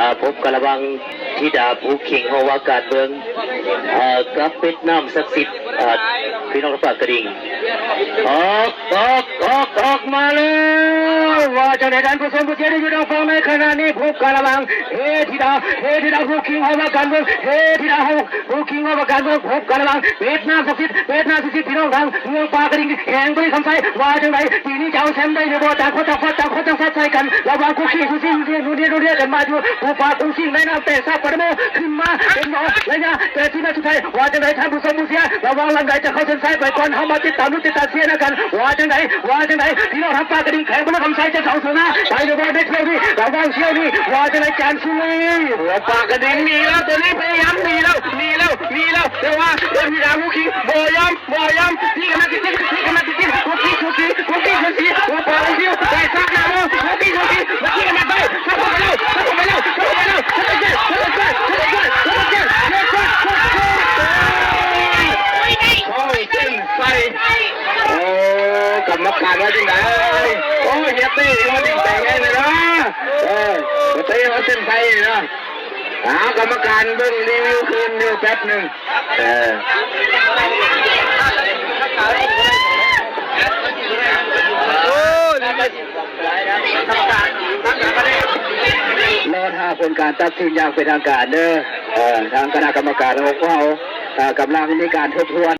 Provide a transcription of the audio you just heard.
อ่าผมกระวังทิดาภูเข่งเฮาวากาศเมืองกราฟเป็ดน้ำศักดิ์สิทธิ์พี่น้องรับปากกระดิ่งออกออกออกออกมาเลย เจ้าในด้านผู้ชมผู้เชี่ยวอยู่ดังฟังในขณะนี้ผมกระวังเฮธิดาเฮธิดาผู้เข่งเฮาวาการเมืองเฮธิดาผู้เข่งเฮาวาการเมืองผมกระวังเป็ดน้ำศักดิ์สิทธิ์เป็ดน้ำศักดิ์สิทธิ์พี่น้องทางเมืองปากระดิ่งแข่งด้วยคำใส่ว่าจังไรปีนี้จะเอาแชมป์ได้ในบ่ต่างคนต่างฟัดต่างคนต่างฟัดใส่กันระหว่างคู่ขี้คู่ซิ่งเรียนรู้เรียนรู้เรียนกันมาอยู่ผู้ปากคู่ซิ่งในน้ำแต่ทราบกระโมขึ้นมาเป็นหมอระยะแต่ที่น่าสุดท้ายว่าจังไรท่านผู้ชมผู้เสียระวังลังใดจะเข้าเส้นชัยไปก่อนเข้ามาติดตามลุ้ติดตามเชียนะกันว่าจังไรว่าจังไรพี่น้องทำปากระดิ่งแข่งบนคำใส่จะสองสูงนะไปเดี๋ยวบอลได้เที่ยวนี่ระวังเที่ยวนี่ว่าจังไรจานซุยหัวปากกระดิ่งมีแล้วตัวนี้พยายามมีแล้วมีแล้วมีแล้วแต่ว่าเดี๋ยวพี่ดาวคู่ขี้บ่ยอมบ่ยอมนี่กันมาติดนี่กันมาติดคู่ขี้คู่ขี้คู่ขี้คู่ขี้หัวปากกระดิ่งแต่ซักหน้าคู่ขี้คู่ขี้มาขี้กันมาไปซักไปแล้วซักไปแล้วซักไปแล้วซักไปแล้วซักไปแล้วซักไปแล้วซักไปแล้วซักไปแล้วโอ้ยเส้นใส่โอ้กรรมการว่าจังไดโอ้ยเฮียตี้มาดิ้งแต่ไงเลยนะเออมาเตะมาเส้นใส่นะหากรรมการเบิ่งรีวิวคืนอยู่แป๊บหนึ่งเออรอท่าผลการตัดสินอย่างเป็นทางการเด้อทางคณะกรรมการของเขากำลังมีการทบทวน